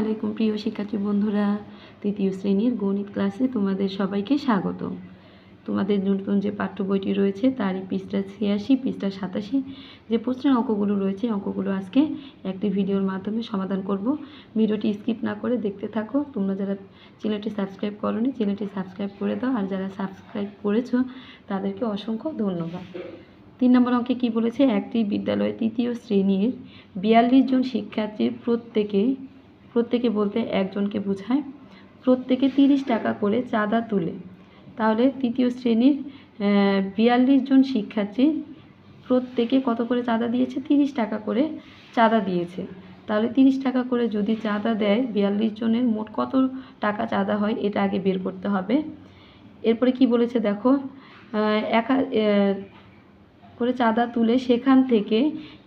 আলাইকুম, প্রিয় শিক্ষার্থী বন্ধুরা। তৃতীয় শ্রেণির গণিত ক্লাসে তোমাদের সবাইকে স্বাগত। তোমাদের নতুন যে পাঠ্য বইটি রয়েছে, তারই পৃষ্ঠা ছিয়াশি, পৃষ্ঠা সাতাশি, যে প্রশ্নের অঙ্কগুলো রয়েছে অঙ্কগুলো আজকে একটি ভিডিওর মাধ্যমে সমাধান করব। ভিডিওটি স্কিপ না করে দেখতে থাকো। তোমরা যারা চ্যানেলটি সাবস্ক্রাইব করোনি, চ্যানেলটি সাবস্ক্রাইব করে দাও। আর যারা সাবস্ক্রাইব করেছ, তাদেরকে অসংখ্য ধন্যবাদ। তিন নম্বর অঙ্কে কি বলেছে? একটি বিদ্যালয়ে তৃতীয় শ্রেণির বিয়াল্লিশ জন শিক্ষার্থীর প্রত্যেকে প্রত্যেকে বলতে একজনকে বোঝায়, প্রত্যেকে তিরিশ টাকা করে চাঁদা তুলে। তাহলে তৃতীয় শ্রেণির বিয়াল্লিশ জন শিক্ষার্থী প্রত্যেকে কত করে চাঁদা দিয়েছে? তিরিশ টাকা করে চাঁদা দিয়েছে। তাহলে তিরিশ টাকা করে যদি চাঁদা দেয়, বিয়াল্লিশ জনের মোট কত টাকা চাঁদা হয় এটা আগে বের করতে হবে। এরপরে কি বলেছে দেখো এক করে চাঁদা তুলে সেখান থেকে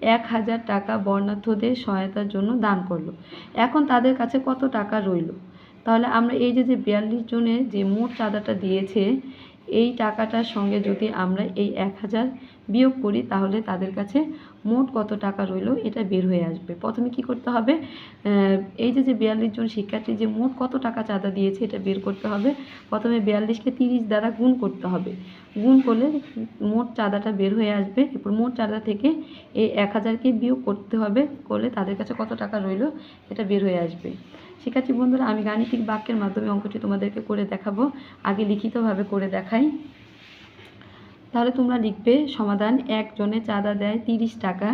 এক হাজার টাকা বর্ণার্থদের সহায়তার জন্য দান করল। এখন তাদের কাছে কত টাকা রইল? তাহলে আমরা এই যে যে বিয়াল্লিশ জনের যে মোট চাঁদাটা দিয়েছে এই টাকাটার সঙ্গে যদি আমরা এই এক হাজার বিয়োগ করি, তাহলে তাদের কাছে মোট কত টাকা রইল এটা বের হয়ে আসবে। প্রথমে কি করতে হবে? এই যে যে বিয়াল্লিশ জন শিক্ষার্থী যে মোট কত টাকা চাঁদা দিয়েছে এটা বের করতে হবে। প্রথমে বিয়াল্লিশকে তিরিশ দ্বারা গুণ করতে হবে। গুণ করলে মোট চাঁদাটা বের হয়ে আসবে। এরপর মোট চাঁদা থেকে এই এক হাজারকে বিয়োগ করতে হবে। করলে তাদের কাছে কত টাকা রইল এটা বের হয়ে আসবে। শিক্ষার্থী বন্ধুরা, আমি গাণিতিক বাক্যের মাধ্যমে অঙ্কটি তোমাদেরকে করে দেখাবো। আগে লিখিতভাবে করে দেখাই। তাহলে তোমরা লিখবে, সমাধান একজনে চাঁদা দেয় তিরিশ টাকা,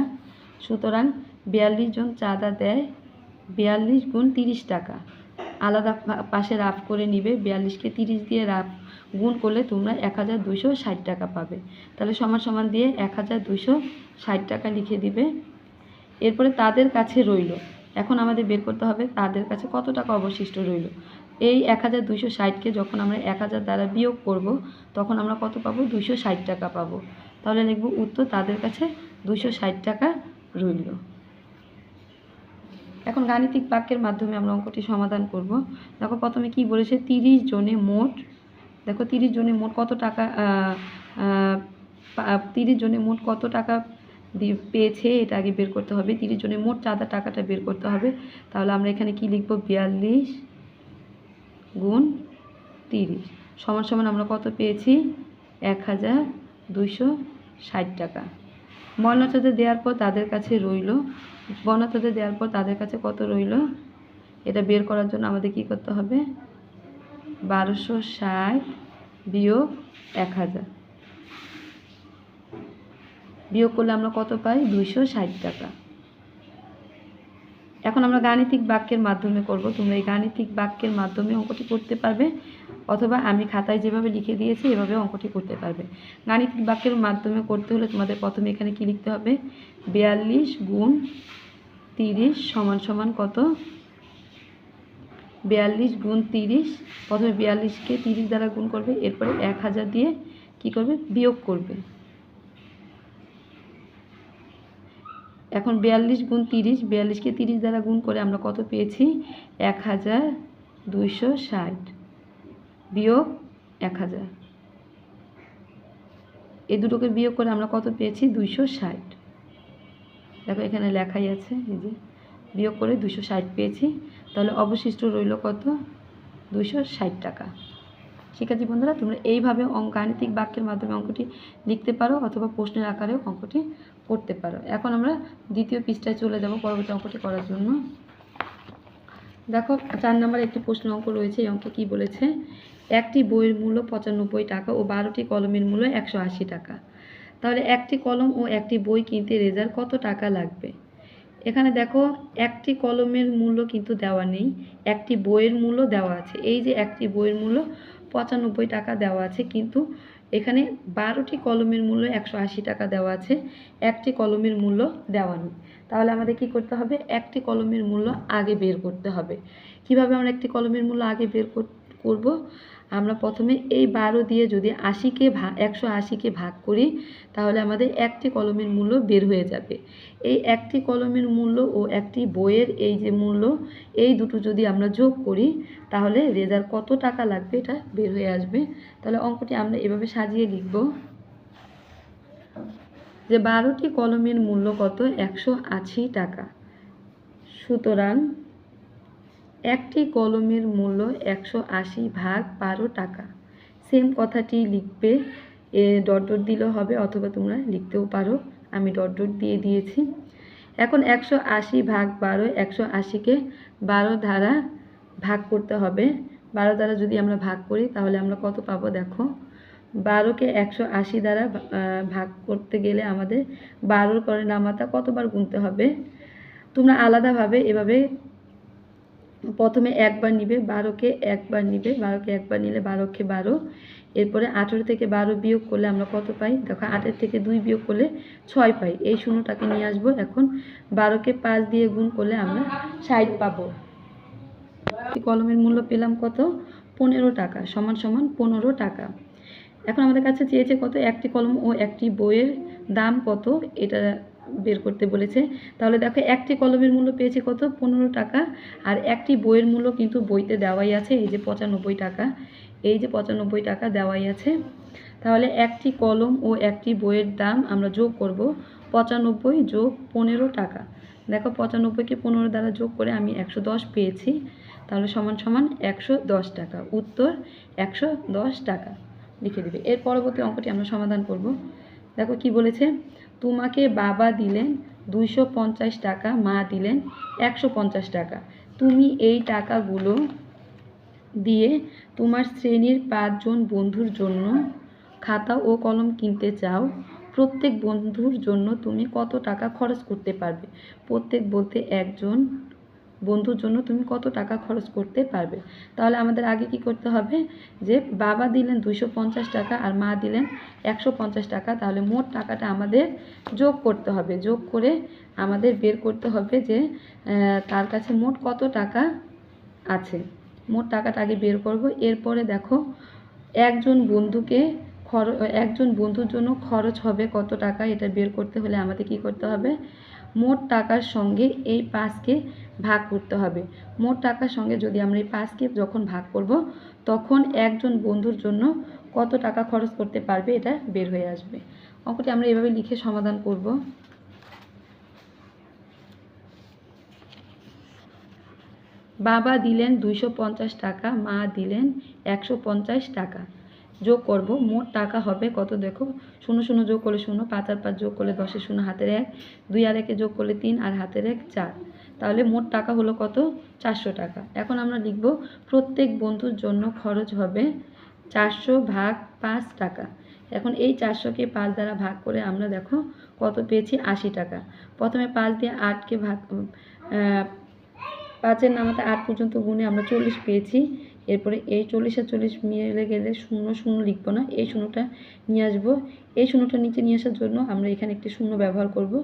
সুতরাং বিয়াল্লিশ জন চাঁদা দেয় বিয়াল্লিশ গুণ তিরিশ টাকা। আলাদা পাশে রাফ করে নিবে, বিয়াল্লিশকে তিরিশ দিয়ে রাফ গুণ করলে তোমরা এক হাজার দুশো ষাট টাকা পাবে। তাহলে সমান সমান দিয়ে এক হাজার দুশো ষাট টাকা লিখে দিবে। এরপরে তাদের কাছে রইল। এখন আমাদের বের করতে হবে তাদের কাছে কত টাকা অবশিষ্ট রইল। এই এক হাজার দুশো ষাটকে যখন আমরা এক হাজার দ্বারা বিয়োগ করব, তখন আমরা কত পাবো? দুশো ষাট টাকা পাবো। তাহলে লিখব উত্তর তাদের কাছে দুশো ষাট টাকা রইল। এখন গাণিতিক বাক্যের মাধ্যমে আমরা অঙ্কটি সমাধান করব। দেখো প্রথমে কি বলেছে? তিরিশ জনে মোট, দেখো তিরিশ জনে মোট কত টাকা তিরিশ জনে মোট কত টাকা দিয়ে পেয়েছে, এটা আগে বের করতে হবে। তিরিশ জনের মোট চাঁদা টাকাটা বের করতে হবে। তাহলে আমরা এখানে কি লিখব? বিয়াল্লিশ গুণ তিরিশ। সমান সমান আমরা কত পেয়েছি? এক হাজার দুইশো ষাট টাকা। বর্ণাঢ্যদের দেওয়ার পর তাদের কাছে রইল। বর্ণাঢ্যদের দেওয়ার পর তাদের কাছে কত রইল? এটা বের করার জন্য আমাদের কি করতে হবে? বারোশো ষাট বিয়োগ এক হাজার। বিয়োগ করলে আমরা কত পাই? দুইশো ষাট টাকা। এখন আমরা গাণিতিক বাক্যের মাধ্যমে করব। তোমরা এই গাণিতিক বাক্যের মাধ্যমে অঙ্কটি করতে পারবে অথবা আমি খাতায় যেভাবে লিখে দিয়েছি, এভাবে অঙ্কটি করতে পারবে। গাণিতিক বাক্যের মাধ্যমে করতে হলে তোমাদের প্রথমে এখানে কি লিখতে হবে? বিয়াল্লিশ গুণ তিরিশ সমান সমান কত? বিয়াল্লিশ গুণ তিরিশ, প্রথমে বিয়াল্লিশকে তিরিশ দ্বারা গুণ করবে, এরপরে এক হাজার দিয়ে কি করবে? বিয়োগ করবে। এখন বিয়াল্লিশ গুণ তিরিশ, বিয়াল্লিশকে তিরিশ দ্বারা গুণ করে আমরা কত পেয়েছি? এক হাজার দুইশো ষাট। বিয়োগ এক হাজার। এই দুটোকে বিয়োগ করে আমরা কত পেয়েছি? দুইশো ষাট। দেখো এখানে লেখাই আছে, এই যে বিয়োগ করে দুশো ষাট পেয়েছি। তাহলে অবশিষ্ট রইল কত? দুশো ষাট টাকা। শিক্ষার্থী বন্ধুরা, তোমরা এইভাবে গাণিতিক বাক্যের মাধ্যমে অঙ্কটি লিখতে পারো অথবা প্রশ্নের আকারেও অঙ্কটি করতে পারো। এখন আমরা দ্বিতীয় পৃষ্ঠায় চলে যাব পরবর্তী অঙ্কটি করার জন্য। দেখো, চার নম্বর একটি প্রশ্ন অঙ্ক রয়েছে, এই অঙ্কে কী বলেছে? একটি বইয়ের মূল্য পঁচানব্বই টাকা ও বারোটি কলমের মূল্য একশো আশি টাকা। তাহলে একটি কলম ও একটি বই কিনতে রেজাল্ট কত টাকা লাগবে? এখানে দেখো, একটি কলমের মূল্য কিন্তু দেওয়া নেই, একটি বইয়ের মূল্য দেওয়া আছে। এই যে একটি বইয়ের মূল্য পঁচানব্বই টাকা দেওয়া আছে, কিন্তু এখানে বারোটি কলমের মূল্য একশো আশি টাকা দেওয়া আছে, একটি কলমের মূল্য দেওয়া নেই। তাহলে আমাদের কি করতে হবে? একটি কলমের মূল্য আগে বের করতে হবে। কীভাবে আমরা একটি কলমের মূল্য আগে বের কর- করব? আমরা প্রথমে এই বারো দিয়ে যদি আশিকে ভাগ একশো আশিকে ভাগ করি, তাহলে আমাদের একটি কলমের মূল্য বের হয়ে যাবে। এই একটি কলমের মূল্য ও একটি বইয়ের এই যে মূল্য, এই দুটো যদি আমরা যোগ করি, তাহলে রেজার কত টাকা লাগবে এটা বের হয়ে আসবে। তাহলে অঙ্কটি আমরা এভাবে সাজিয়ে লিখব। যে বারোটি কলমের মূল্য কত? একশো আশি টাকা। সুতরাং একটি কলমের মূল্য একশো আশি ভাগ বারো টাকা। সেম কথাটি লিখবে, এ ডট ডট দিলেও হবে অথবা তোমরা লিখতেও পারো। আমি ডট ডট দিয়ে দিয়েছি। এখন একশো আশি ভাগ বারো, একশো আশিকে বারো ধারা ভাগ করতে হবে। বারো দ্বারা যদি আমরা ভাগ করি, তাহলে আমরা কত পাবো দেখো? বারোকে একশো আশি দ্বারা ভাগ করতে গেলে আমাদের বারোর করে নামাতা কতবার গুনতে হবে? তোমরা আলাদাভাবে এভাবে প্রথমে একবার নিবে, বারোকে একবার নিবে, বারোকে একবার নিলে বারোকে বারো। এরপরে আঠেরো থেকে বারো বিয়োগ করলে আমরা কত পাই? দেখো আটের থেকে দুই বিয়োগ করলে ছয় পাই। এই শূন্যটাকে নিয়ে আসব এখন। বারোকে পাঁচ দিয়ে গুণ করলে আমরা ষাট পাবো। কলমের মূল্য পেলাম কত? পনেরো টাকা, সমান সমান পনেরো টাকা। এখন আমাদের কাছে চেয়েছে কত? একটি কলম ও একটি বইয়ের দাম কত? এটা বের করতে বলেছে। তাহলে দেখো, একটি কলমের মূল্য পেয়েছে কত? পনেরো টাকা। আর একটি বইয়ের মূল্য কিন্তু বইতে দেওয়াই আছে, এই যে পঁচানব্বই টাকা। এই যে পঁচানব্বই টাকা দেওয়াই আছে। তাহলে একটি কলম ও একটি বইয়ের দাম আমরা যোগ করব পঁচানব্বই যোগ পনেরো টাকা। দেখো পঁচানব্বইকে পনেরো দ্বারা যোগ করে আমি একশো দশ পেয়েছি। তাহলে সমান সমান একশো দশ টাকা। উত্তর, একশো দশ টাকা। লিখে দেবে। এর পরবর্তী অঙ্কটি আমরা সমাধান করব। দেখো কি বলেছে? তোমাকে বাবা দিলেন দুইশো পঞ্চাশ টাকা, মা দিলেন একশো পঞ্চাশ টাকা। তুমি এই টাকাগুলো দিয়ে তোমার শ্রেণির পাঁচজন বন্ধুর জন্য খাতা ও কলম কিনতে চাও। প্রত্যেক বন্ধুর জন্য তুমি কত টাকা খরচ করতে পারবে? প্রত্যেক বলতে একজন বন্ধুর জন্য তুমি কত টাকা খরচ করতে পারবে? তাহলে আমাদের আগে কি করতে হবে? যে বাবা দিলেন দুইশো পঞ্চাশ টাকা আর মা দিলেন একশো পঞ্চাশ টাকা, তাহলে মোট টাকাটা আমাদের যোগ করতে হবে। যোগ করে আমাদের বের করতে হবে যে তার কাছে মোট কত টাকা আছে। মোট টাকাটা আগে বের করব। এরপরে দেখো, একজন বন্ধুকে খর, একজন বন্ধুর জন্য খরচ হবে কত টাকা এটা বের করতে হলে আমাদের কি করতে হবে? মোট টাকার সঙ্গে এই পাঁচকে ভাগ করতে হবে। মোট টাকার সঙ্গে যদি আমরা এই পাঁচকে যখন ভাগ করব, তখন একজন বন্ধুর জন্য কত টাকা খরচ করতে পারবে এটা বের হয়ে আসবে। অঙ্কটি আমরা এভাবে লিখে সমাধান করব। বাবা দিলেন দুইশো পঞ্চাশ টাকা, মা দিলেন একশো পঞ্চাশ টাকা। যোগ করব, মোট টাকা হবে কত দেখো? শূন্য শূন্য যোগ করলে শূন্য, পাঁচ আর পাঁচ যোগ করলে দশের শূন্য, হাতের এক, দুই আর একে যোগ করলে তিন আর হাতের এক, চার। তাহলে মোট টাকা হলো কত? চারশো টাকা। এখন আমরা লিখব, প্রত্যেক বন্ধুর জন্য খরচ হবে চারশো ভাগ পাঁচ টাকা। এখন এই চারশোকে পাঁচ দ্বারা ভাগ করে আমরা দেখো কত পেয়েছি? আশি টাকা। প্রথমে পাঁচ দিয়ে আটকে ভাগ পাঁচের নামাতে আট পর্যন্ত গুণে আমরা চল্লিশ পেয়েছি। এরপরে এই চল্লিশ আর চল্লিশ মিলে গেলে শূন্য শূন্য লিখব না। এই শূন্যটা নিয়ে আসব। এই শূন্যটা নিচে নিয়ে আসার জন্য আমরা এখানে একটি শূন্য ব্যবহার করব।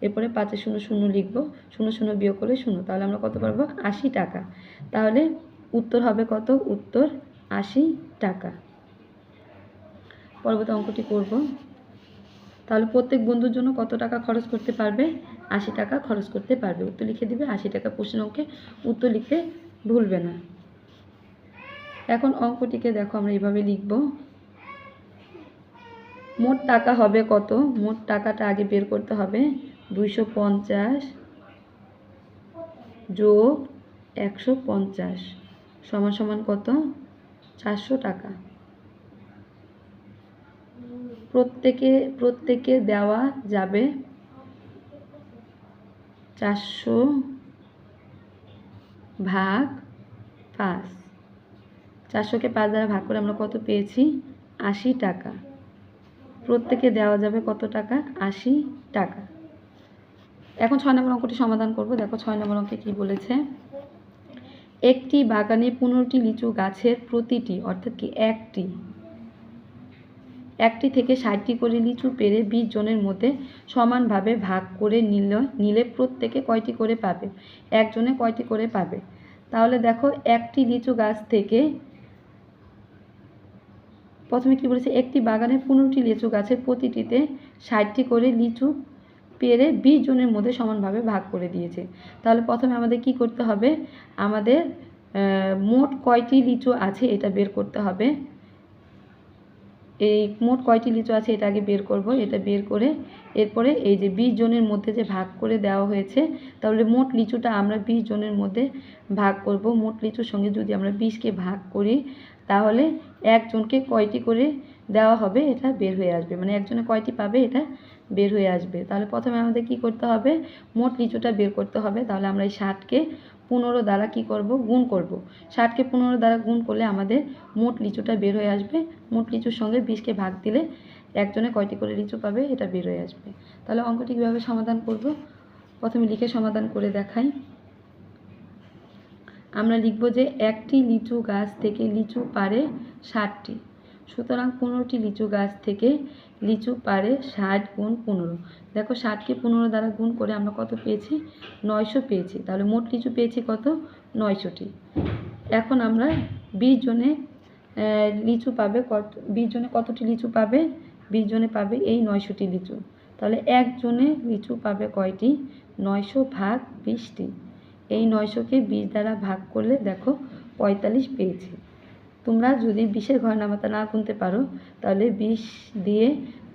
এরপরে পাঁচে শূন্য শূন্য লিখব। শূন্য শূন্য বিয়োগ করলে শূন্য। তাহলে আমরা কত পারব? আশি টাকা। তাহলে উত্তর হবে কত? উত্তর আশি টাকা। পরবর্তী অঙ্কটি করব। তাহলে প্রত্যেক বন্ধুর জন্য কত টাকা খরচ করতে পারবে? আশি টাকা খরচ করতে পারবে। উত্তর লিখে দিবে। আশি টাকা প্রশ্ন অঙ্কে উত্তর লিখতে ভুলবে না। এখন অঙ্কটিকে দেখো, আমরা এইভাবে লিখব। মোট টাকা হবে কত? মোট টাকাটা আগে বের করতে হবে। দুইশো পঞ্চাশ যোগ একশো পঞ্চাশ সমান সমান কত? চারশো টাকা। প্রত্যেকে প্রত্যেকে দেওয়া যাবে চারশো ভাগ পাঁচ। চারশোকে পাঁচ দ্বারা ভাগ করে আমরা কত পেয়েছি? আশি টাকা। প্রত্যেকে দেওয়া যাবে কত টাকা? আশি টাকা। এখন ছয় নম্বর অঙ্কটি সমাধান করব। দেখো ছয় নম্বর অঙ্কে কি বলেছে? একটি বাগানে পনেরোটি লিচু গাছের প্রতিটি, অর্থাৎ কি একটি একটি থেকে ষাটটি করে লিচু পেরে বিশ জনের মধ্যে সমানভাবে ভাগ করে নিল, নিলে প্রত্যেকে কয়টি করে পাবে? একজনে কয়টি করে পাবে? তাহলে দেখো একটি লিচু গাছ থেকে প্রথমে কি বলেছে, একটি বাগানে পনেরোটি লিচু গাছের প্রতিটিতে ষাটটি করে লিচু পেরে বিশ জনের মধ্যে সমানভাবে ভাগ করে দিয়েছে। তাহলে প্রথমে আমাদের কি করতে হবে? আমাদের মোট কয়টি লিচু আছে এটা বের করতে হবে। এই মোট কয়টি লিচু আছে এটা আগে বের করব, এটা বের করে এরপরে এই যে বিশ জনের মধ্যে যে ভাগ করে দেওয়া হয়েছে, তাহলে মোট লিচুটা আমরা বিশ জনের মধ্যে ভাগ করব। মোট লিচুর সঙ্গে যদি আমরা বিশকে ভাগ করি তাহলে একজনকে কয়টি করে দেওয়া হবে এটা বের হয়ে আসবে। মানে একজনে কয়টি পাবে এটা বের হয়ে আসবে। তাহলে প্রথমে আমাদের কি করতে হবে? মোট লিচুটা বের করতে হবে। তাহলে আমরা এই ষাটকে পনেরো দ্বারা কি করব? গুণ করব। ষাটকে পনেরো দ্বারা গুণ করলে আমাদের মোট লিচুটা বের হয়ে আসবে। মোট লিচুর সঙ্গে বিশকে ভাগ দিলে একজনে কয়টি করে লিচু পাবে? এটা বের হয়ে আসবে। তাহলে অঙ্কটি কীভাবে সমাধান করব? প্রথমে লিখে সমাধান করে দেখাই। আমরা লিখব যে একটি লিচু গাছ থেকে লিচু পারে ষাটটি। সুতরাং পনেরোটি লিচু গাছ থেকে লিচু পারে ষাট গুণ পনেরো। দেখো ষাটকে পনেরো দ্বারা গুণ করে আমরা কত পেয়েছি? নয়শো পেয়েছি। তাহলে মোট লিচু পেয়েছি কত? নয়শোটি। এখন আমরা বিশ জনে লিচু পাবে কত বিশ জনে কতটি লিচু পাবে? বিশ জনে পাবে এই নয়শোটি লিচু। তাহলে একজনে লিচু পাবে কয়টি? নয়শো ভাগ বিশটি। এই নয়শোকে বিশ দ্বারা ভাগ করলে দেখো পঁয়তাল্লিশ পেয়েছি। তোমরা যদি বিশের ঘর নামাতা না গুনতে পারো, তাহলে বিশ দিয়ে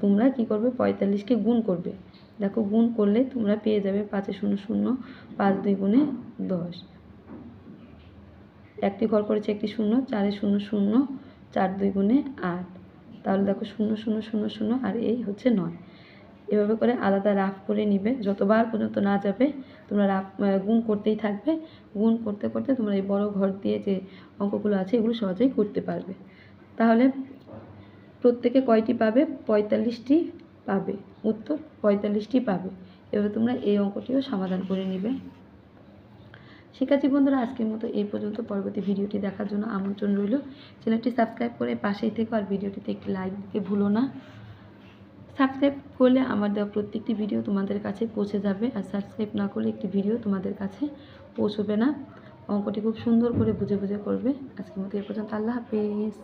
তোমরা কি করবে? পঁয়তাল্লিশকে গুণ করবে। দেখো গুণ করলে তোমরা পেয়ে যাবে পাঁচে শূন্য শূন্য, পাঁচ দুই গুণে দশ। একটি ঘর করেছে একটি শূন্য, চারে শূন্য শূন্য, চার দুই গুণে আট। তাহলে দেখো শূন্য শূন্য শূন্য শূন্য আর এই হচ্ছে নয়। এভাবে করে আলাদা রাফ করে নিবে। যতবার পর্যন্ত না যাবে, তোমরা রাফ গুণ করতেই থাকবে। গুণ করতে করতে তোমরা এই বড় ঘর দিয়ে যে অঙ্কগুলো আছে, এগুলো সহজেই করতে পারবে। তাহলে প্রত্যেকে কয়টি পাবে? পঁয়তাল্লিশটি পাবে। উত্তর, পঁয়তাল্লিশটি পাবে। এভাবে তোমরা এই অঙ্কটিও সমাধান করে নিবে। শিক্ষার্থী বন্ধুরা, আজকের মতো এই পর্যন্ত। পরবর্তী ভিডিওটি দেখার জন্য আমন্ত্রণ রইল। চ্যানেলটি সাবস্ক্রাইব করে পাশেই থেকো আর ভিডিওটিতে একটি লাইক দিতে ভুলো না। সাবস্ক্রাইব করলে আমার দেওয়া প্রত্যেকটি ভিডিও তোমাদের কাছে পৌঁছে যাবে আর সাবস্ক্রাইব না করলে একটি ভিডিও তোমাদের কাছে পৌঁছবে না। অঙ্কটি খুব সুন্দর করে বুঝে বুঝে করবে। আজকের মতো এ পর্যন্ত। আল্লাহ হাফেজ।